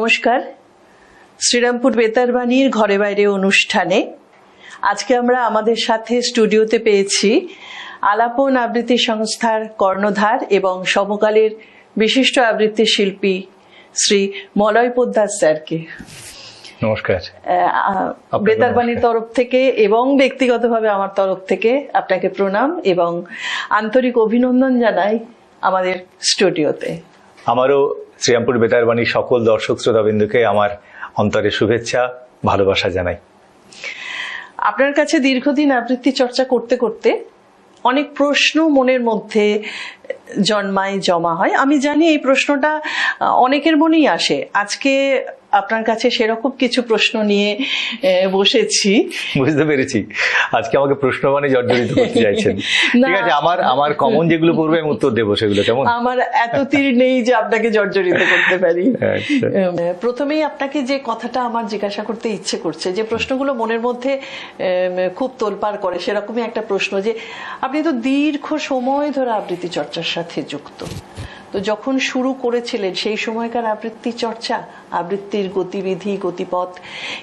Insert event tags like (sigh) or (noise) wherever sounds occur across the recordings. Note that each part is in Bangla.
নমস্কার। শ্রীরামপুর বেতারবাণীর ঘরে বাইরে অনুষ্ঠানে আজকে আমরা আমাদের সাথে স্টুডিওতে পেয়েছি আলাপন আবৃত্তি সংস্থার কর্ণধার এবং সমকালের বিশিষ্ট আবৃত্তি শিল্পী শ্রী মলয় পোদ্দার স্যারকে। নমস্কার। বেতারবাণীর তরফ থেকে এবং ব্যক্তিগতভাবে আমার তরফ থেকে আপনাকে প্রণাম এবং আন্তরিক অভিনন্দন জানাই আমাদের স্টুডিওতে। আমারও শ্রীরামপুর বেতারবাণীর সকল দর্শক শ্রোতাবিন্দুকে আমার অন্তরে শুভেচ্ছা, ভালোবাসা জানাই। আপনার কাছে দীর্ঘদিন আবৃত্তি চর্চা করতে করতে অনেক প্রশ্ন মনের মধ্যে জন্মায়, জমা হয়। আমি জানি এই প্রশ্নটা অনেকের মনেই আসে। আজকে আপনার কাছে সেরকম কিছু প্রশ্ন নিয়ে বসেছি। বুঝতে পেরেছি। আজকে আমাকে প্রশ্ন মানে জর্জরিত করতে (laughs) চাইছেন। ঠিক আছে আমার আমার কমন যেগুলো পড়বে আমি উত্তর দেবো সেগুলো কেমন? আমার এত তীর নেই যে আপনাকে জর্জরিত করতে পারি। (laughs) আচ্ছা। প্রথমেই আপনাকে যে কথাটা আমার জিজ্ঞাসা করতে ইচ্ছে করছে যে প্রশ্নগুলো মনের মধ্যে খুব তোলপাড় করে সেরকমই একটা প্রশ্ন যে আপনি তো দীর্ঘ সময় ধরে আবৃত্তি চর্চার সাথে যুক্ত। তো যখন শুরু করেছিলেন, সেই সময়কার আবৃত্তি চর্চা, আবৃত্তির গতিবিধি, গতিপথ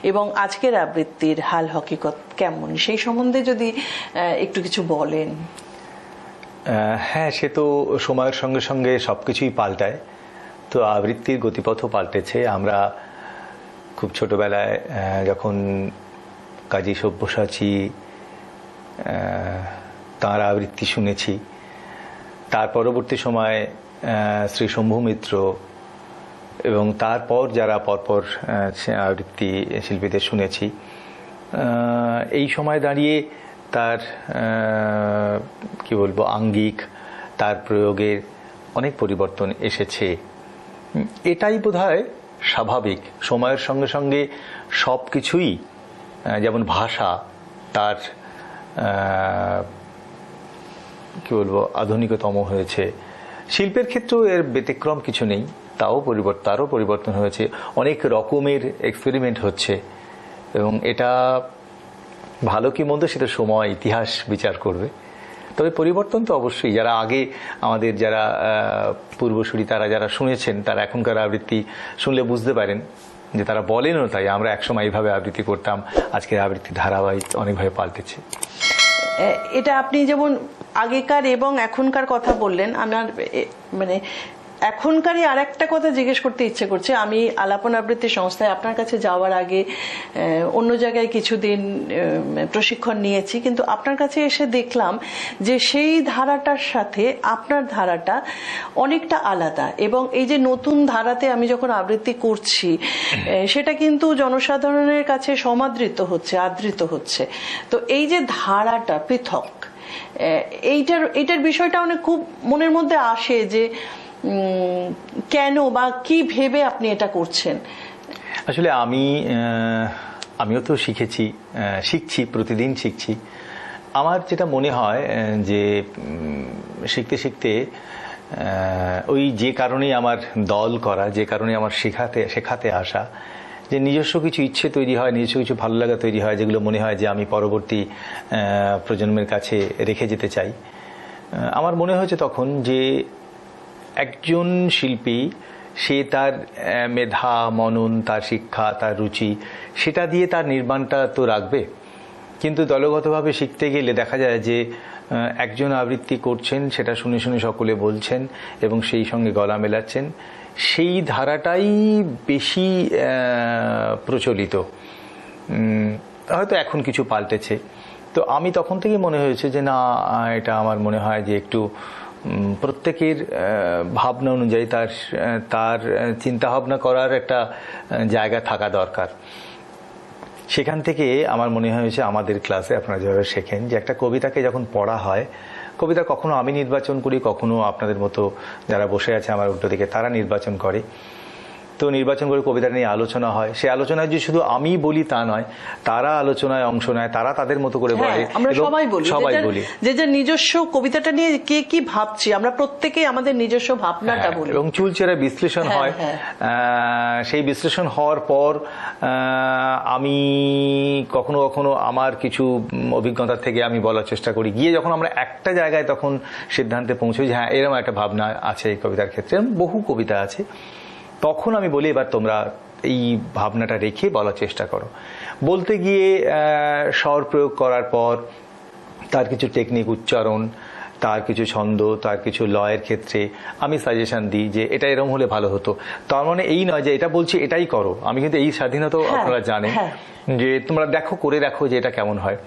এবং আজকের আবৃত্তির হাল হকিকত কেমন? সেই সম্বন্ধে যদি একটু কিছু বলেন। হ্যাঁ সে তো সময়ের সঙ্গে সঙ্গে সবকিছুই পাল্টায়। তো আবৃত্তির গতিপথও পাল্টেছে। আমরা খুব ছোটবেলায় যখন কাজী সব্যসাচী তাঁর আবৃত্তি শুনেছি, তার পরবর্তী সময়ে শ্রী শম্ভু মিত্র এবং তারপর যারা পরপর আবৃত্তি শিল্পীদের শুনেছি এই সময় দাঁড়িয়ে তার কি বলব, আঙ্গিক, তার প্রয়োগের অনেক পরিবর্তন এসেছে। এটাই বোধহয় স্বাভাবিক। সময়ের সঙ্গে সঙ্গে সব কিছুই যেমন ভাষা, তার কি বলব, আধুনিকতম হয়েছে। শিল্পের ক্ষেত্রেও এর ব্যতিক্রম কিছু নেই, তাও পরিবর্তন তারও পরিবর্তন হয়েছে। অনেক রকমের এক্সপেরিমেন্ট হচ্ছে এবং এটা ভালো কি মন্দ সেটা সময়, ইতিহাস বিচার করবে। তবে পরিবর্তন তো অবশ্যই। যারা আগে আমাদের যারা পূর্বসূরি তারা যারা শুনেছেন, তারা এখনকার আবৃত্তি শুনলে বুঝতে পারেন যে তারা বলেনও তাই। আমরা একসময় এইভাবে আবৃত্তি করতাম। আজকের আবৃত্তি ধারাবাহিক, অনেকভাবে পাল্টেছে। এটা আপনি যেমন আগেকার এবং এখনকার কথা বললেন আমার মানে এখনকারই আর একটা কথা জিজ্ঞেস করতে ইচ্ছে করছে। আমি আলাপন আবৃত্তি সংস্থায় আপনার কাছে যাওয়ার আগে অন্য জায়গায় কিছুদিন প্রশিক্ষণ নিয়েছি। কিন্তু আপনার কাছে এসে দেখলাম যে সেই ধারাটার সাথে আপনার ধারাটা অনেকটা আলাদা এবং এই যে নতুন ধারাতে আমি যখন আবৃত্তি করছি সেটা কিন্তু জনসাধারণের কাছে সমাদৃত হচ্ছে, আদৃত হচ্ছে। তো এই যে ধারাটা পৃথক এইটার এইটার বিষয়টা অনেক খুব মনের মধ্যে আসে যে কেন বা কি ভেবে আপনি এটা করছেন? আসলে আমি আমিও তো শিখেছি শিখছি, প্রতিদিন শিখছি। আমার যেটা মনে হয় যে শিখতে শিখতে ওই যে কারণেই আমার দল করা, যে কারণে আমার শেখাতে শেখাতে আসা, যে নিজস্ব কিছু ইচ্ছে তৈরি হয়, নিজস্ব কিছু ভালো লাগা তৈরি হয়, যেগুলো মনে হয় যে আমি পরবর্তী প্রজন্মের কাছে রেখে যেতে চাই। আমার মনে হয়েছে তখন যে একজন শিল্পী, সে তার মেধা, মনন, তার শিক্ষা, তার রুচি, সেটা দিয়ে তার নির্মাণটা তো রাখবে। কিন্তু দলগতভাবে শিখতে গেলে দেখা যায় যে একজন আবৃত্তি করছেন, সেটা শুনে শুনে সকলে বলছেন এবং সেই সঙ্গে গলা মেলাচ্ছেন। সেই ধারাটাই বেশি প্রচলিত। হয়তো এখন কিছু পাল্টেছে। তো আমি তখন থেকে মনে হয়েছে যে, না এটা আমার মনে হয় যে একটু প্রত্যেকের ভাবনা অনুযায়ী তার তার চিন্তা ভাবনা করার একটা জায়গা থাকা দরকার। সেখান থেকে আমার মনে হয়েছে আমাদের ক্লাসে আপনারা যেভাবে শেখেন যে একটা কবিতাকে যখন পড়া হয়, কবিতা কখনো আমি নির্বাচন করি, কখনো আপনাদের মতো যারা বসে আছে আমার উল্টো দিকে তারা নির্বাচন করে। তো নির্বাচন করে কবিতা নিয়ে আলোচনা হয়। সেই আলোচনায় যে শুধু আমি বলি তা নয় তারা আলোচনায় অংশ নেয় তারা তাদের মতো করে বলে হ্যাঁ, আমরা সবাই বলি। সবাই যে বলি। যে যে নিজস্ব কবিতাটা নিয়ে কে কি ভাবছি আমরা প্রত্যেকেই আমাদের নিজস্ব ভাবনাটা হ্যাঁ, বলি। এবং চুলচেরা বিশ্লেষণ হ্যাঁ, হয়। সেই বিশ্লেষণ হওয়ার পর আমি কখনো কখনো আমার কিছু অভিজ্ঞতা থেকে আমি বলার চেষ্টা করি। গিয়ে যখন আমরা একটা জায়গায় তখন সিদ্ধান্তে পৌঁছই যে হ্যাঁ এরকম একটা ভাবনা আছে এই কবিতার ক্ষেত্রে। বহু কবিতা আছে। তখন আমি বলি এবার তোমরা এই ভাবনাটা রেখে বলার চেষ্টা করো। বলতে গিয়ে স্বর প্রয়োগ করার পর তার কিছু টেকনিক উচ্চারণ তার কিছু ছন্দ তার কিছু লয়ের ক্ষেত্রে আমি সাজেশন দিই যে এটা এরকম হলে ভালো হতো। তার মানে এই নয় যে এটা বলছি এটাই করো। আমি কিন্তু এই স্বাধীনতাও হ্যাঁ, আপনারা জানেন হ্যাঁ। যে তোমরা দেখো করে দেখো যে এটা কেমন হয়।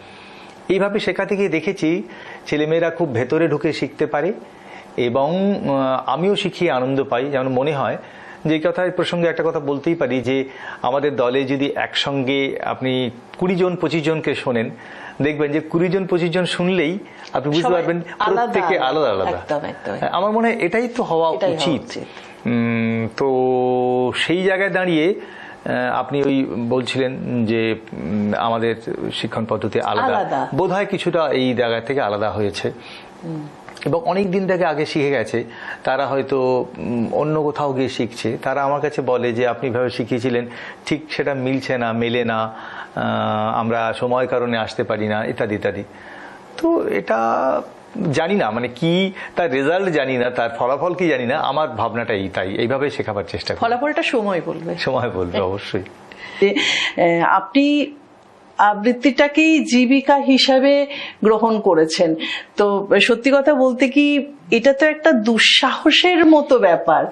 এইভাবে শেখা থেকে দেখেছি ছেলেমেয়েরা খুব ভেতরে ঢুকে শিখতে পারে এবং আমিও শিখিয়ে আনন্দ পাই। যেমন মনে হয় যে কথার প্রসঙ্গে একটা কথা বলতেই পারি যে আমাদের দলে যদি একসঙ্গে আপনি কুড়ি জন পঁচিশ জনকে শোনেন দেখবেন যে কুড়ি জন পঁচিশ জন শুনলেই আপনি বুঝতে পারবেন প্রত্যেকে আলাদা আলাদা। আমার মনে হয় এটাই তো হওয়া উচিত। তো সেই জায়গায় দাঁড়িয়ে আপনি ওই বলছিলেন যে আমাদের শিক্ষণ পদ্ধতি আলাদা। বোধ কিছুটা এই জায়গা থেকে আলাদা হয়েছে এবং অনেক দিন থেকে আগে শিখে গেছে। তারা হয়তো অন্য কোথাও গিয়ে শিখছে। তারা আমার কাছে বলে যে আপনি ভাবে শিখিয়েছিলেন। ঠিক সেটা মিলছে না মেলে না। আমরা সময় কারণে আসতে পারি না ইত্যাদি ইত্যাদি। তো এটা জানি না মানে কি তার রেজাল্ট জানি না তার ফলাফল কি জানি না। আমার ভাবনাটাই তাই। এইভাবে শেখাবার চেষ্টা ফলাফলটা সময় বলবে। সময় বলবে অবশ্যই। (laughs) আপনি আবৃত্তিটাকেই জীবিকা হিসাবে গ্রহণ করেছেন। তো সত্যি কথা বলতে কি, এটা তো একটা দুঃসাহসের মতো ব্যাপার।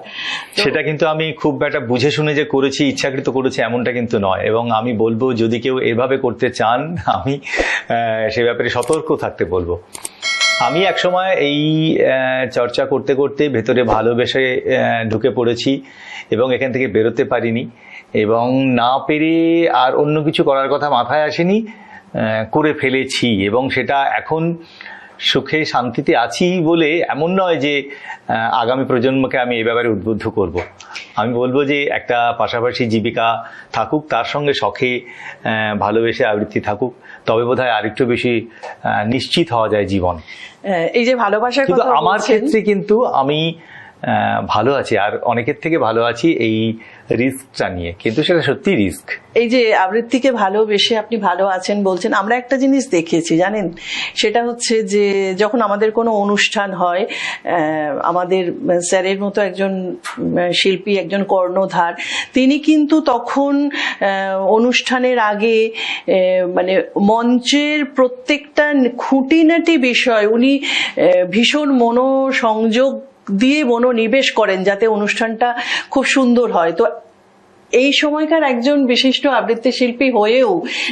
সেটা কিন্তু আমি খুব একটা বুঝে শুনে যে করেছি, ইচ্ছাকৃত করেছি, এমনটা কিন্তু নয়। এবং আমি বলব, যদি কেউ এভাবে করতে চান, আমি সে ব্যাপারে সতর্ক থাকতে বলব। আমি একসময় এই চর্চা করতে করতে ভেতরে ভালোবেসে ঢুকে পড়েছি এবং এখান থেকে বেরোতে পারিনি এবং না পেরে আর অন্য কিছু করার কথা মাথায় আসেনি করে ফেলেছি এবং সেটা এখন সুখে শান্তিতে আছি বলে এমন নয় যে আগামী প্রজন্মকে আমি এ ব্যাপারে উদ্বুদ্ধ করব। আমি বলব যে একটা পাশাপাশি জীবিকা থাকুক, তার সঙ্গে শখে ভালোবেসে আবৃত্তি থাকুক। তবে বোধ হয় আরেকটু বেশি নিশ্চিত হওয়া যায় জীবন। এই যে ভালোবাসার কিন্তু কথা আমার ক্ষেত্রে কিন্তু আমি ভালো আছি। আর অনেকের থেকে ভালো আছি এই রিস্কটা নিয়ে। কিন্তু সেটা সত্যি রিস্ক। এই যে আবৃত্তিকে ভালোবেসে আপনি ভালো আছেন বলছেন, আমরা একটা জিনিস দেখেছি, জানেন? সেটা হচ্ছে যে যখন আমাদের কোনো অনুষ্ঠান হয় আমাদের স্যারের মতো একজন শিল্পী, একজন কর্ণধার, তিনি কিন্তু তখন অনুষ্ঠানের আগে মানে মঞ্চের প্রত্যেকটা খুঁটিনাটি বিষয়, উনি ভীষণ মনোসংযোগ দিয়ে মনোনিবেশ করেন যাতে অনুষ্ঠানটা খুব সুন্দর হয়। তো এই সময়কার একজন বিশিষ্ট আবৃত্তি শিল্পী হয়েও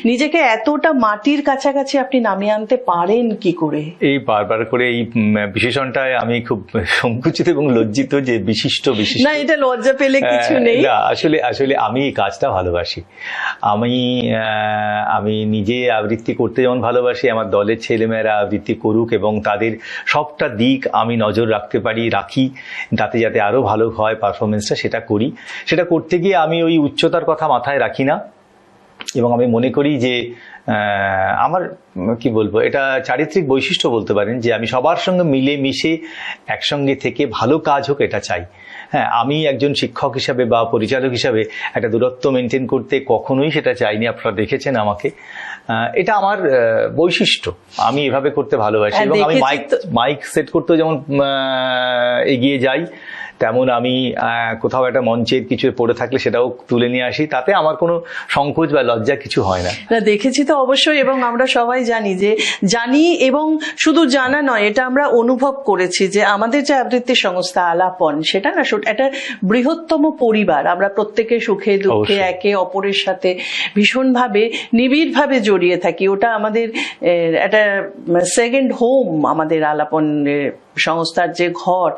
নিজেকে এতটা মাটির কাছাকাছি আপনি নামিয়ে আনতে পারেন কি করে? এই বারবার করে এই বিশেষণটায় আমি খুব সংকুচিত এবং লজ্জিত যে বিশিষ্ট বিশিষ্ট না এটা লজ্জা পেলে কিছু নেই। না আসলে আসলে আমি এই কাজটা ভালোবাসি। আমি আমি নিজে আবৃত্তি করতে যেমন ভালোবাসি আমার দলের ছেলেমেয়েরা আবৃত্তি করুক এবং তাদের সবটা দিক আমি নজর রাখতে পারি রাখি তাতে যাতে আরও ভালো হয় পারফরমেন্সটা সেটা করি। সেটা করতে গিয়ে আমি ওই উচ্চতার কথা মাথায় রাখি না। এবং আমি মনে করি যে আমার কি বলব এটা চারিত্রিক বৈশিষ্ট্য বলতে পারেন যে আমি সবার সঙ্গে মিলে মিশে একসঙ্গে থেকে ভালো কাজ হোক এটা চাই। হ্যাঁ আমি একজন শিক্ষক হিসাবে বা পরিচালক হিসাবে একটা দূরত্ব মেনটেন করতে কখনোই সেটা চাইনি আপনারা দেখেছেন আমাকে। এটা আমার বৈশিষ্ট্য। আমি এভাবে করতে ভালোবাসি হ্যাঁ, এবং আমি মাইক মাইক সেট করতেও যেমন এগিয়ে যাই তেমন আমি কোথাও একটা মঞ্চের কিছু পড়ে থাকলে সেটাও তুলে নিয়ে আসি। তাতে আমার কোনো সংকোচ বা লজ্জা কিছু হয় না। না দেখেছি তো অবশ্যই এবং আমরা সবাই জানি যে জানি এবং শুধু জানা নয় এটা আমরা অনুভব করেছি যে আমাদের যে আবৃত্তি সংস্থা আলাপন সেটা না একটা বৃহত্তম পরিবার। আমরা প্রত্যেকে সুখে দুঃখে একে অপরের সাথে ভীষণভাবে নিবিড়ভাবে জড়িয়ে থাকি। ওটা আমাদের একটা সেকেন্ড হোম আমাদের আলাপন সংস্থার যে ঘর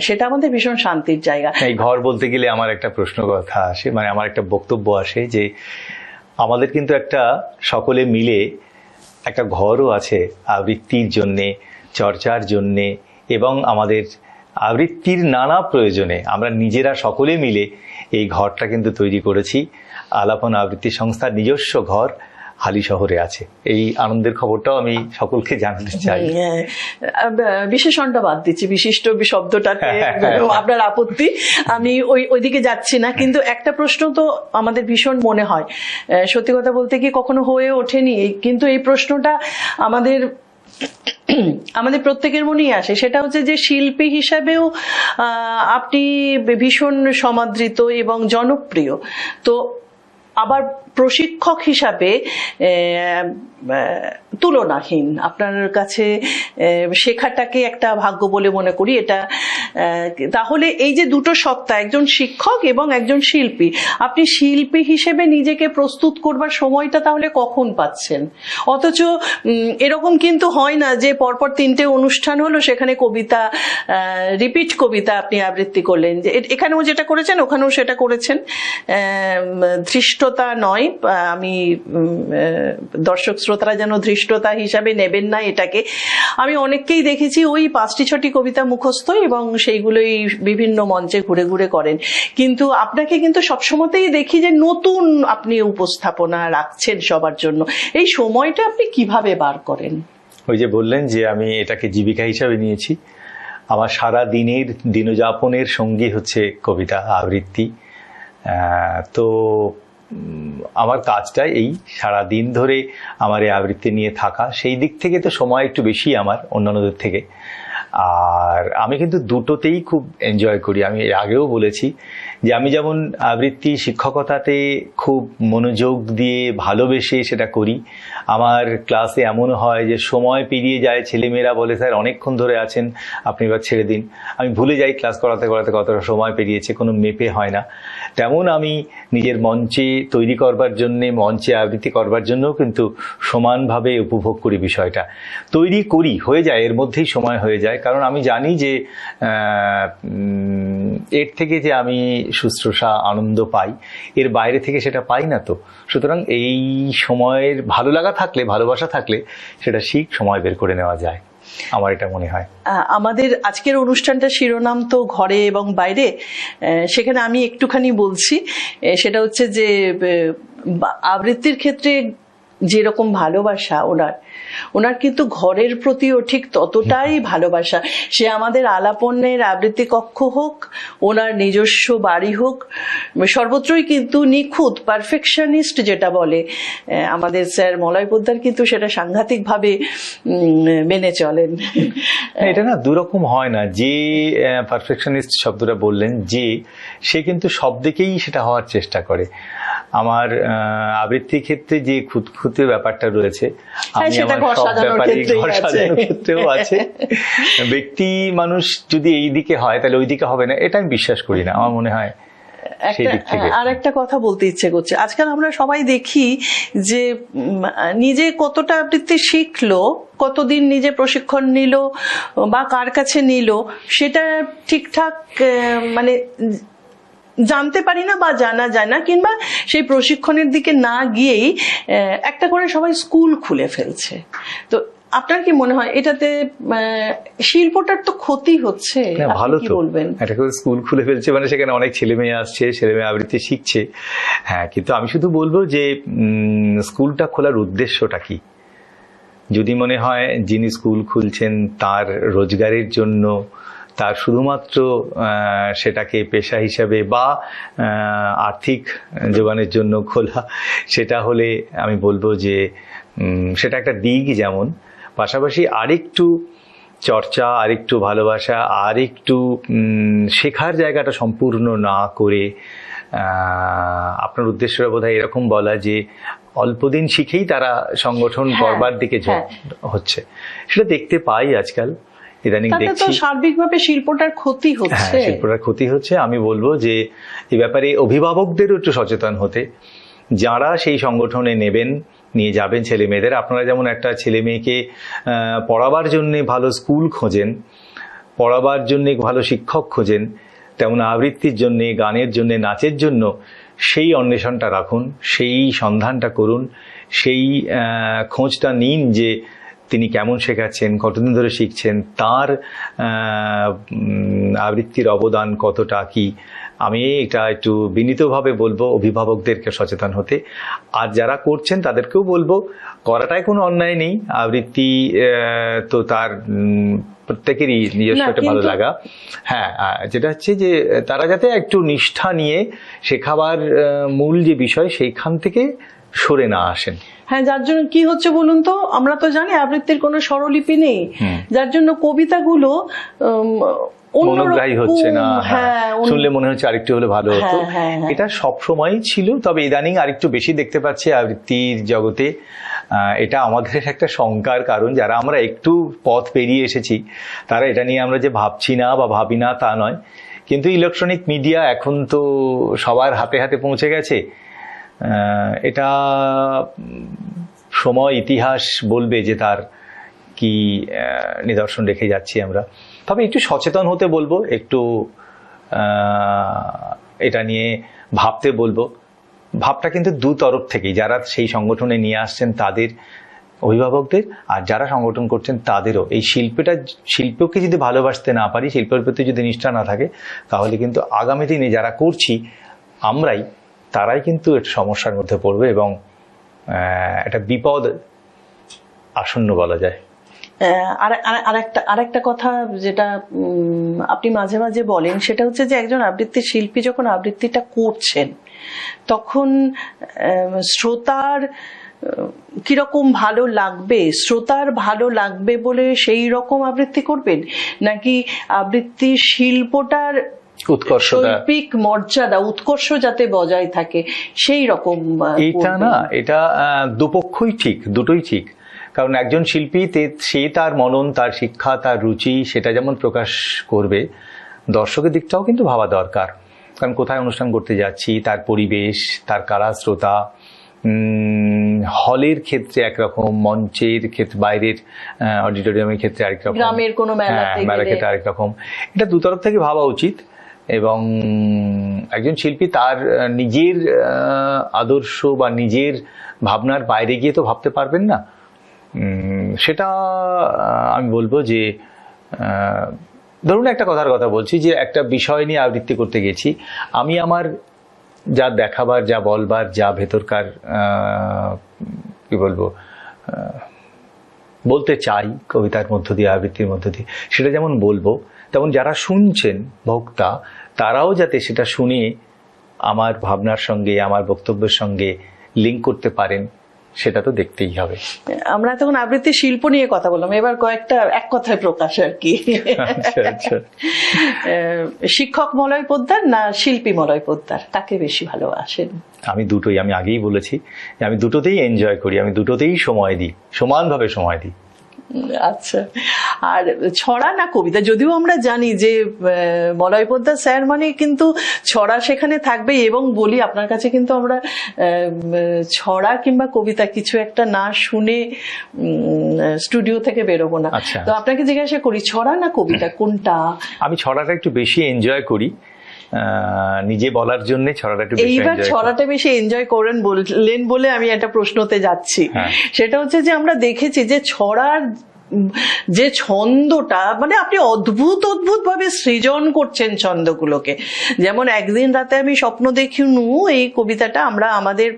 সেটা আমাদের ভীষণ শান্তির জায়গা। এই ঘর বলতে গেলে আমার একটা প্রশ্ন কথা আসে মানে আমার একটা বক্তব্য আসে যে আমাদের কিন্তু একটা সকলে মিলে একটা ঘরও আছে আবৃত্তির জন্যে, চর্চার জন্যে এবং আমাদের আবৃত্তির নানা প্রয়োজনে আমরা নিজেরা সকলে মিলে এই ঘরটা কিন্তু তৈরি করেছি। আলাপন আবৃত্তি সংস্থার নিজস্ব ঘর হালি শহরে আছে। এই আনন্দের খবরটাও আমি সকলকে জানাতে চাই। হ্যাঁ, বিশেষণটা বাদ দিচ্ছি বিশিষ্ট শব্দটাতে আপনার আপত্তি আমি ওই ওইদিকে যাচ্ছি না। কিন্তু একটা প্রশ্ন তো আমাদের ভীষণ মনে হয়। সত্যি কথা বলতে কি কখনো হয়ে ওঠেনি? কিন্তু এই প্রশ্নটা আমাদের আমাদের প্রত্যেকের মনেই আসে। সেটা হচ্ছে যে শিল্পী হিসাবেও আপনি ভীষণ সমাদৃত এবং জনপ্রিয়। তো আবার প্রশিক্ষক হিসাবে তুলনাহীন। আপনার কাছে শেখাটাকে একটা ভাগ্য বলে মনে করি, এটা তাহলে এই যে দুটো সত্তা, একজন শিক্ষক এবং একজন শিল্পী, আপনি শিল্পী হিসেবে নিজেকে প্রস্তুত করবার সময়টা তাহলে কখন পাচ্ছেন? অথচ এরকম কিন্তু হয় না যে পরপর তিনটে অনুষ্ঠান হলো, সেখানে কবিতা রিপিট কবিতা আপনি আবৃত্তি করলেন। যে এখানেও যেটা করেছেন, ওখানেও সেটা করেছেন। ধৃষ্টতা নয় আমি দর্শক শ্রোতারা যেন ধৃষ্টতা হিসাবে নেবেন না এটাকে। আমি অনেককেই দেখেছি, ওই পাঁচটি ছটি কবিতা মুখস্থ এবং সেইগুলোই বিভিন্ন মঞ্চে ঘুরে ঘুরে করেন। কিন্তু আপনাকে কিন্তু সবসময়তেই দেখি যে নতুন আপনি উপস্থাপনা রাখছেন সবার জন্য। এই সময়টা আপনি কীভাবে বার করেন? ওই যে বললেন যে আমি এটাকে জীবিকা হিসাবে নিয়েছি। আমার সারা দিনের দিনযাপনের সঙ্গী হচ্ছে কবিতা আবৃত্তি। তো আমার কাজটা এই সারা দিন ধরে আমার এই আবৃত্তি নিয়ে থাকা। সেই দিক থেকে তো সময় একটু বেশি আমার অন্যান্যদের থেকে। আর আমি কিন্তু দুটোতেই খুব এনজয় করি। আমি এর আগেও বলেছি যে আমি যেমন আবৃত্তি শিক্ষকতাতে খুব মনোযোগ দিয়ে ভালোবেসে সেটা করি। আমার ক্লাসে এমন হয় যে সময় পেরিয়ে যায়, ছেলেমেয়েরা বলে, স্যার, অনেকক্ষণ ধরে আছেন, আপনি এবার ছেড়ে দিন। আমি ভুলে যাই ক্লাস করাতে করাতে কতটা সময় পেরিয়েছে, কোনো মেপে হয় না। তেমন আমি নিজের মঞ্চে তৈরি করবার জন্যে, মঞ্চে আবৃত্তি করবার জন্যও কিন্তু সমানভাবে উপভোগ করি বিষয়টা। তৈরি করি, হয়ে যায়, এর মধ্যেই সময় হয়ে যায়। কারণ আমি জানি যে এর থেকে যে আমি শুশ্রূষা, আনন্দ পাই, এর বাইরে থেকে সেটা পাই না তো। সুতরাং এই সময়ের ভালো লাগা থাকলে, ভালোবাসা থাকলে সেটা শিখ সময় বের করে নেওয়া যায়। আমার এটা মনে হয়। আমাদের আজকের অনুষ্ঠানটা শিরোনাম তো ঘরে এবং বাইরে। সেখানে আমি একটুখানি বলছি। সেটা হচ্ছে যে আবৃত্তির ক্ষেত্রে যেরকম ভালোবাসা ওনার ওনার কিন্তু ঘরের প্রতিও ঠিক ততটাই ভালোবাসা। সে আমাদের আলাপনের আবৃত্তি কক্ষ হোক, ওনার নিজস্ব বাড়ি হোক, সর্বত্রই কিন্তু নিখুঁত পারফেকশনিস্ট যেটা বলে আমাদের স্যার মলয় পোদ্দার কিন্তু সেটা সাংঘাতিকভাবে মেনে চলেন। এটা না দুরকম হয় না। যে পারফেকশনিস্ট শব্দটা বললেন, যে, সে কিন্তু সব দিকেই সেটা হওয়ার চেষ্টা করে। আমার আহ, আবৃত্তির ক্ষেত্রে যে খুঁতখুঁতে ব্যাপারটা রয়েছে আমি আমার সব ব্যাপারে ঘর সাজানোর ক্ষেত্রেও আছে। ব্যক্তি মানুষ যদি এই দিকে হয় তাহলে ওই দিকে হবে না এটা আমি বিশ্বাস করি না আমার মনে হয় আর একটা কথা বলতে ইচ্ছে করছে। আজকাল আমরা সবাই দেখি যে নিজে কতটা আবৃত্তি শিখলো কতদিন নিজে প্রশিক্ষণ নিল বা কার কাছে নিল সেটা ঠিকঠাক মানে জানতে পারি না বা জানা যায় না কিংবা সেই প্রশিক্ষণের দিকে না গিয়েই একটা করে সবাই স্কুল খুলে ফেলছে। তো আপনার কি মনে হয় এটাতে শিল্পটার তো ক্ষতি হচ্ছে? ভালো তো। বলবেন? একটা করে স্কুল খুলে ফেলছে মানে সেখানে অনেক ছেলে মেয়ে আসছে ছেলে মেয়ে আবৃত্তি শিখছে। হ্যাঁ কিন্তু আমি শুধু বলব যে স্কুলটা খোলার উদ্দেশ্যটা কি? যদি মনে হয় যিনি স্কুল খুলছেন তার রোজগারের জন্য তার শুধুমাত্র সেটাকে পেশা হিসাবে বা আর্থিক যোগানের জন্য খোলা সেটা হলে আমি বলব যে সেটা একটা দিক যেমন। পাশাপাশি আরেকটু চর্চা আরেকটু ভালোবাসা আরেকটু শেখার জায়গাটা সম্পূর্ণ না করে আপনার উদ্দেশ্যটা বোধহয় এরকম বলা যে অল্পদিন শিখেই তারা সংগঠন হ্যাঁ, করবার দিকে ঝোঁক হচ্ছে। সেটা দেখতে পাই আজকাল। ইদানিং দেখছি। সার্বিকভাবে শিল্পটার ক্ষতি হ্যাঁ হচ্ছে। শিল্পটার ক্ষতি হচ্ছে। আমি বলব যে এই ব্যাপারে অভিভাবকদেরও একটু সচেতন হতে। যারা সেই সংগঠনে নেবেন নিয়ে যাবেন ছেলে মেয়েদের আপনারা যেমন একটা ছেলে মেয়েকে পড়াবার জন্য ভালো স্কুল খোঁজেন পড়াবার জন্য ভালো শিক্ষক খোঁজেন তেমন আবৃত্তির জন্য গানের জন্য নাচের জন্য সেই অন্বেষণটা রাখুন সেই সন্ধানটা করুন সেই খোঁজটা নিন যে তিনি কেমন শেখাচ্ছেন কতদিন ধরে শিখছেন তার আবৃত্তির অবদান কতটা কি? আমি এটা একটু বিনীতভাবে বলব অভিভাবকদেরকে সচেতন হতে। আর যারা করছেন তাদেরকেও বলব করাটাই কোনো অন্যায় নেই। আবৃত্তি তো তার প্রত্যেকেরই নিজস্ব একটা ভালো লাগা। হ্যাঁ যেটা হচ্ছে যে তারা যাতে একটু নিষ্ঠা নিয়ে শেখাবার মূল যে বিষয় সেইখান থেকে সরে না আসেন। হ্যাঁ যার জন্য কি হচ্ছে বলুন তো? আমরা তো জানি আবৃত্তির কোনো স্বরলিপি নেই। যার জন্য কবিতাগুলো মনোগ্রাহী হচ্ছে না। হ্যাঁ। হ্যাঁ শুনলে মনে হচ্ছে আরেকটু হলে ভালো হতো। হ্যাঁ। এটা সব সময়ই ছিল তবে ইদানিং আরেকটু বেশি দেখতে পাচ্ছি আবৃত্তির জগতে। এটা আমাদের একটা শঙ্কার কারণ যারা আমরা একটু পথ পেরিয়ে এসেছি তারা এটা নিয়ে আমরা যে ভাবছি না বা ভাবি না তা নয়। কিন্তু ইলেকট্রনিক মিডিয়া এখন তো সবার হাতে হাতে পৌঁছে গেছে। এটা সময়, ইতিহাস বলবে যে তার কি নিদর্শন রেখে যাচ্ছি আমরা। তবে একটু সচেতন হতে বলব, একটু এটা নিয়ে ভাবতে বলব। ভাবটা কিন্তু দু তরফ থেকেই, যারা সেই সংগঠনে নিয়ে আসছেন তাদের অভিভাবকদের, আর যারা সংগঠন করছেন তাদেরও। এই শিল্পটা, শিল্পকে যদি ভালোবাসতে না পারি, শিল্পের প্রতি যদি নিষ্ঠা না থাকে, তাহলে কিন্তু আগামী দিনে যারা করছি, আমরাই তারাই কিন্তু একটা সমস্যার মধ্যে পড়বে এবং একটা বিপদ আসন্ন বলা যায়। আর, আর- আরেকটা আরেকটা কথা যেটা আপনি মাঝে মাঝে বলেন, সেটা হচ্ছে যে একজন আবৃত্তি শিল্পী যখন আবৃত্তিটা করছেন, তখন শ্রোতার কীরকম ভালো লাগবে, শ্রোতার ভালো লাগবে বলে সেই রকম আবৃত্তি করবেন? নাকি আবৃত্তি শিল্পটার উৎকর্ষতা। শৈল্পিক মর্যাদা উৎকর্ষ যাতে বজায় থাকে সেই রকম এটা না এটা দুপক্ষই ঠিক দুটোই ঠিক। কারণ একজন শিল্পী সে তার মনন তার শিক্ষা তার রুচি সেটা যেমন প্রকাশ করবে দর্শকের দিকটাও কিন্তু ভাবা দরকার। কারণ কোথায় অনুষ্ঠান করতে যাচ্ছি তার পরিবেশ তার কারা শ্রোতা হলের ক্ষেত্রে একরকম মঞ্চের ক্ষেত্রে বাইরের অডিটোরিয়ামের ক্ষেত্রে আরেক রকম গ্রামের কোনো মেলাতে হ্যাঁ, ক্ষেত্রে আরেক রকম। এটা দু তরফ থেকে ভাবা উচিত। এবং একজন শিল্পী তার নিজের আদর্শ বা নিজের ভাবনার বাইরে গিয়ে তো ভাবতে পারবেন না। সেটা আমি বলব যে ধরুন একটা কথার কথা বলছি যে একটা বিষয় নিয়ে আবৃত্তি করতে গেছি। আমি আমার যা দেখাবার, যা বলবার, যা ভেতরকার কি বলব বলতে চাই কবিতার মধ্য দিয়ে, আবৃত্তির মধ্য দিয়ে, সেটা যেমন বলব তেমন যারা শুনছেন ভোক্তা তারাও যাতে সেটা শুনে আমার ভাবনার সঙ্গে আমার বক্তব্যের সঙ্গে লিঙ্ক করতে পারেন সেটা তো দেখতেই হবে। আমরা তখন আবৃত্তি শিল্প নিয়ে কথা বললাম এবার কয়েকটা এক কথায় প্রকাশ আর কি। আচ্ছা আচ্ছা। শিক্ষক মলয় পোদ্দার না শিল্পী মলয় পোদ্দার? কাকে বেশি ভালোবাসেন। আমি দুটোই আমি আগেই বলেছি যে আমি দুটোতেই এনজয় করি আমি দুটোতেই সময় দিই সমানভাবে সময় দিই। আচ্ছা। আর ছড়া না কবিতা যদিও আমরা জানি যে মলয় পোদ্দার স্যার মানে কিন্তু ছড়া সেখানে থাকবে এবং বলি আপনার কাছে কিন্তু আমরা ছড়া কিংবা কবিতা কিছু একটা না শুনে স্টুডিও থেকে বেরোবো না। আচ্ছা। তো আপনাকে জিজ্ঞাসা করি ছড়া না কবিতা কোনটা? আমি ছড়াটা একটু বেশি এনজয় করি। নিজে বলার জন্য ছড়াটা একটু এইবার ছড়াটা বেশি এনজয় করেন বললেন বলে আমি একটা প্রশ্নতে যাচ্ছি। হ্যাঁ। সেটা হচ্ছে যে আমরা দেখেছি যে ছড়ার যে ছন্দটা মানে আপনি অদ্ভুত অদ্ভুত ভাবে সৃজন করছেন ছন্দগুলোকে। যেমন একদিন রাতে আমি স্বপ্ন দেখিনু এই কবিতাটা আমরা আমাদের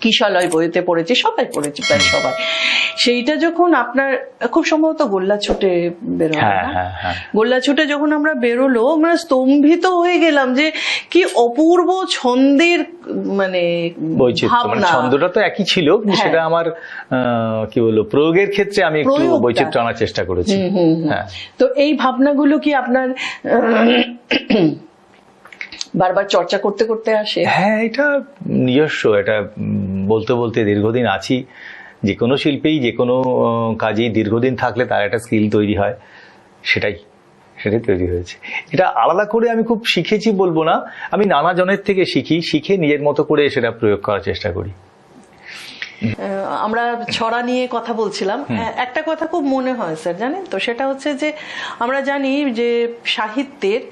কিশালয় বইতে পড়েছি সবাই পড়েছি প্রায় সবাই। সেইটা যখন আপনার খুব সম্ভবত গোল্লা ছুটে বেরোলো হ্যাঁ হ্যাঁ হ্যাঁ। গোল্লা ছুটে যখন আমরা বেরোলো আমরা স্তম্ভিত হয়ে গেলাম যে কি অপূর্ব ছন্দের মানে মানে ছন্দটা তো একই ছিল। সেটা আমার আহ, কি বলব প্রয়োগের ক্ষেত্রে আমি একটু। বৈচিত্র্য আনার চেষ্টা করেছি। হ্যাঁ। তো এই ভাবনাগুলো কি আপনার বারবার চর্চা করতে করতে আসে? হ্যাঁ এটা নিজস্ব এটা বলতে বলতে দীর্ঘদিন আছি। যে কোনো শিল্পেই যে কোনো কাজেই দীর্ঘদিন থাকলে তার একটা স্কিল তৈরি হয়। সেটাই সেটাই তৈরি হয়েছে। এটা আলাদা করে আমি খুব শিখেছি বলব না। আমি নানা জনের থেকে শিখি শিখে নিজের মতো করে সেটা প্রয়োগ করার চেষ্টা করি। আমরা ছড়া নিয়ে কথা বলছিলাম। একটা কথা খুব মনে হয় স্যার জানেন তো? সেটা হচ্ছে যে আমরা জানি যে সাহিত্যের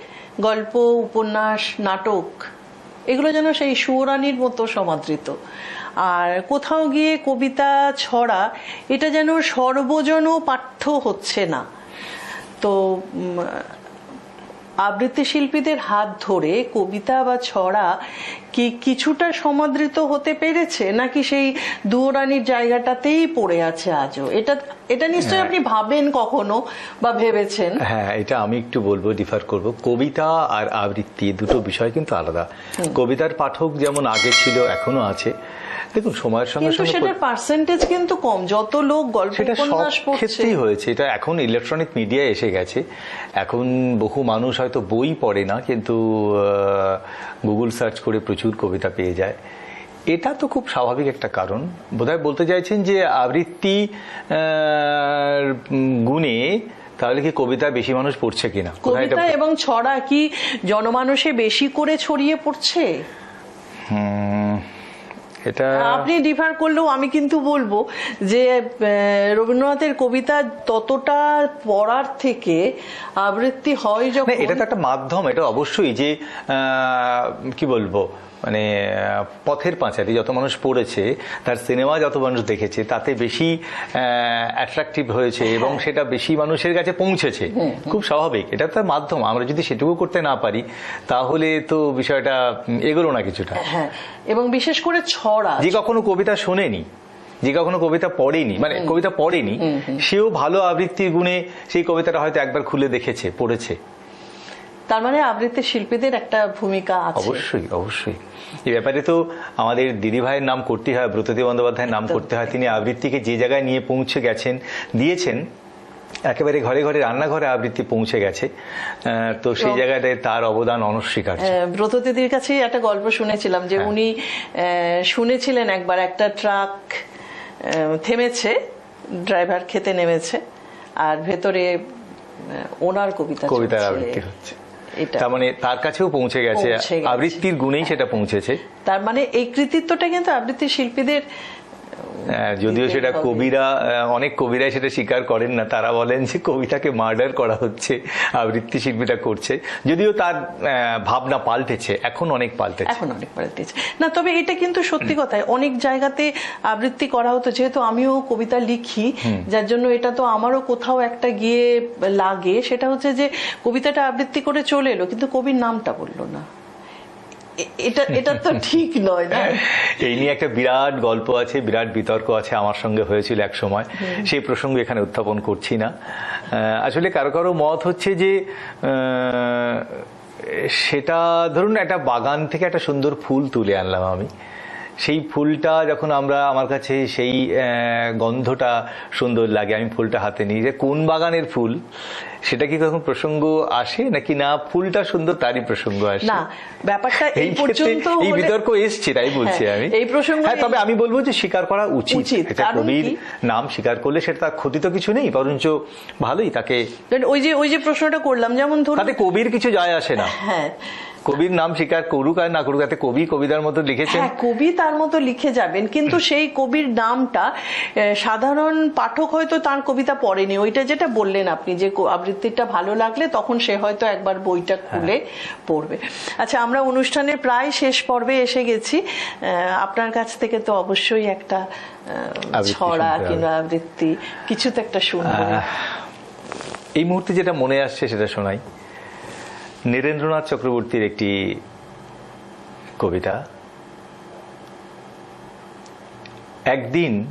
গল্প উপন্যাস নাটক এগুলো যেন সেই সুরানির মতো সমাদৃত। আর কোথাও গিয়ে কবিতা ছড়া এটা যেন সর্বজন পাঠ্য হচ্ছে না। তো আবৃত্তি শিল্পীদের হাত ধরে কবিতা বা ছড়া কি কিছুটা সমাদৃত হতে পেরেছে নাকি সেই দুয়োরানির জায়গাটাতেই পড়ে আছে আজও? এটা এটা নিশ্চয়ই আপনি ভাবেন কখনো বা ভেবেছেন? হ্যাঁ এটা আমি একটু বলব ডিফার করব। কবিতা আর আবৃত্তি দুটো বিষয় কিন্তু আলাদা। কবিতার পাঠক যেমন আগে ছিল এখনও আছে। দেখুন সময়ের সঙ্গে সঙ্গে সেটার পার্সেন্টেজ কিন্তু কম। যত লোক গল্প সেটা সব উপন্যাস পড়ছে ক্ষেত্রেই হয়েছে। এটা এখন ইলেকট্রনিক মিডিয়ায় এসে গেছে। এখন বহু মানুষ হয়তো বই পড়ে না কিন্তু গুগল সার্চ করে প্রচুর কবিতা পেয়ে যায়। এটা তো খুব স্বাভাবিক একটা কারণ। বোধহয় বলতে চাইছেন যে আবৃত্তি আহ, গুণে তাহলে কি কবিতা বেশি মানুষ পড়ছে কিনা? কবিতা এবং ছড়া কি জনমানসে বেশি করে ছড়িয়ে পড়ছে? এটা আপনি ডিফার করলেও আমি কিন্তু বলব যে আহ, রবীন্দ্রনাথের কবিতা ততটা পড়ার থেকে আবৃত্তি হয় যখন এটা তো একটা মাধ্যম এটা অবশ্যই যে আহ, কি বলব মানে পথের পাঁচালী যত মানুষ পড়েছে তার সিনেমা যত মানুষ দেখেছে তাতে বেশি অ্যাট্রাকটিভ হয়েছে এবং সেটা বেশি মানুষের কাছে পৌঁছেছে। খুব স্বাভাবিক এটা তো মাধ্যম। আমরা যদি সেটুকু করতে না পারি তাহলে তো বিষয়টা এগোলো না কিছুটা। হ্যাঁ এবং বিশেষ করে ছড়া যে কখনো কবিতা শোনেনি যে কখনো কবিতা পড়েনি মানে কবিতা পড়েনি সেও ভালো আবৃত্তির গুণে সেই কবিতাটা হয়তো একবার খুলে দেখেছে পড়েছে। তার মানে আবৃত্তি শিল্পীদের একটা ভূমিকা আছে। অবশ্যই অবশ্যই। এই ব্যাপারে তো আমাদের দিদি ভাইয়ের নাম করতে হয় ব্রতদী বন্দ্যোপাধ্যায়ের নাম করতে হয় তিনি আবৃত্তিকে যে জায়গায় নিয়ে পৌঁছে গেছেন দিয়েছেন একেবারে ঘরে ঘরে রান্নাঘরে আবৃত্তি পৌঁছে গেছে তো সেই জায়গাটায় তার অবদান অনস্বীকার্য। আহ, ব্রত দিদির কাছে একটা গল্প শুনেছিলাম যে হ্যাঁ। উনি শুনেছিলেন একবার একটা ট্রাক থেমেছে ড্রাইভার খেতে নেমেছে আর ভেতরে ওনার কবিতা কবিতার আবৃত্তি হচ্ছে। তার মানে তার কাছেও পৌঁছে গেছে। আবৃত্তির গুণেই সেটা পৌঁছেছে। তার মানে এই কৃতিত্বটা কিন্তু আবৃত্তি শিল্পীদের যদিও সেটা কবিরা অনেক কবিরাই সেটা স্বীকার করেন না। তারা বলেন যে কবিতাকে মার্ডার করা হচ্ছে আবৃত্তি শিল্পীটা করছে। যদিও তার ভাবনা পাল্টেছে এখন অনেক পাল্টেছে। এখন অনেক পাল্টেছে। না তবে এটা কিন্তু সত্যি কথাই অনেক জায়গাতে আবৃত্তি করা হতো। যেহেতু আমিও কবিতা লিখি যার জন্য এটা তো আমারও কোথাও একটা গিয়ে লাগে। সেটা হচ্ছে যে কবিতাটা আবৃত্তি করে চলে এলো কিন্তু কবির নামটা বলল না। এটা এটা তো (laughs) ঠিক নয় না? এই নিয়ে একটা বিরাট গল্প আছে বিরাট বিতর্ক আছে আমার সঙ্গে হয়েছিল এক সময়। সেই প্রসঙ্গ এখানে উত্থাপন করছি না। আসলে কারও কারও মত হচ্ছে যে সেটা ধরুন একটা বাগান থেকে একটা সুন্দর ফুল তুলে আনলাম আমি। সেই ফুলটা যখন আমরা আমার কাছে সেই গন্ধটা সুন্দর লাগে আমি ফুলটা হাতে নিই। যে কোন বাগানের ফুল? সেটা কি কখন প্রসঙ্গ আসে? নাকি না ফুলটা সুন্দর তারই প্রসঙ্গ আসে? না ব্যাপারটা এই পর্যন্ত এই বিতর্ক এসছে তাই বলছি হ্যাঁ, আমি। এই প্রসঙ্গ হ্যাঁ তবে আমি বলব যে স্বীকার করা উচিত। উচিত, এটা কবির নাম স্বীকার করলে সেটা তার ক্ষতি তো কিছু নেই বরঞ্চ ভালোই তাকে ওই যে ওই যে প্রশ্নটা করলাম যেমন ধরুন তাতে কবির কিছু যায় আসে না। হ্যাঁ কবির নাম স্বীকার করুক আর না করুক তাতে কবি কবিতার মতো লিখেছেন। হ্যাঁ কবি তার মতো লিখে যাবেন কিন্তু সেই কবির নামটা সাধারণ পাঠক হয়তো তার কবিতা পড়েনি। ওইটা যেটা বললেন আপনি যে আবৃত্তিটা ভালো লাগলে তখন সে হয়তো একবার বইটা খুলে পড়বে। আচ্ছা আমরা অনুষ্ঠানের প্রায় শেষ পর্বে এসে গেছি। আহ, আপনার কাছ থেকে তো অবশ্যই একটা ছড়া কিংবা আবৃত্তি কিছু তো একটা শুনব। এই মুহূর্তে যেটা মনে আসছে সেটা শোনাই। নীরেন্দ্রনাথ চক্রবর্তীর একটি কবিতা। একদিন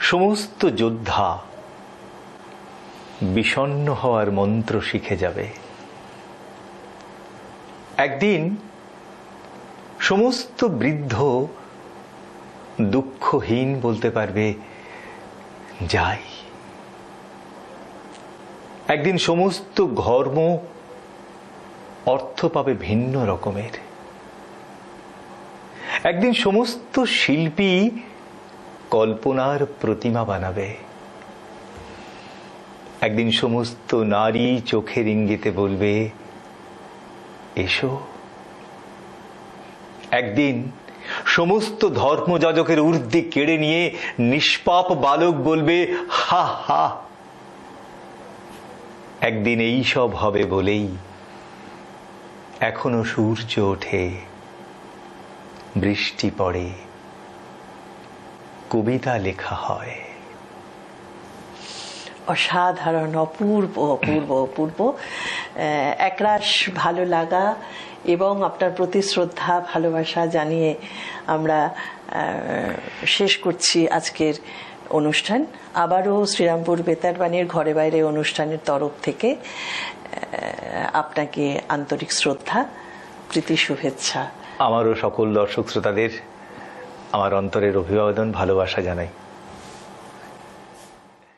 সমস্ত যোদ্ধা বিষণ্ণ হওয়ার মন্ত্র শিখে যাবে। একদিন সমস্ত বৃদ্ধ দুঃখহীন বলতে পারবে, যাই। একদিন সমস্ত ধর্ম অর্থ পাবে ভিন্ন রকমের। একদিন সমস্ত শিল্পী কল্পনার প্রতিমা বানাবে। একদিন সমস্ত নারী চোখের ইঙ্গিতে বলবে, এসো। একদিন সমস্ত ধর্মযাজকের ঊর্ধ্বে কেড়ে নিয়ে নিষ্পাপ বালক বলবে, হা হা। একদিন এই সব হবে বলেই এখনও সূর্য ওঠে, বৃষ্টি পড়ে, কবিতা লেখা হয়। অসাধারণ, অপূর্ব অপূর্ব অপূর্ব। একরাশ ভালো লাগা এবং আপনার প্রতি শ্রদ্ধা, ভালোবাসা জানিয়ে আমরা শেষ করছি আজকের অনুষ্ঠান। আবারও শ্রীরামপুর বেতারবাণীর ঘরে বাইরে অনুষ্ঠানের তরফ থেকে। আপনাকে আন্তরিক শ্রদ্ধা প্রীতি শুভেচ্ছা। আমারও সকল দর্শক শ্রোতাদের আমার অন্তরের অভিবাদন ভালোবাসা জানাই।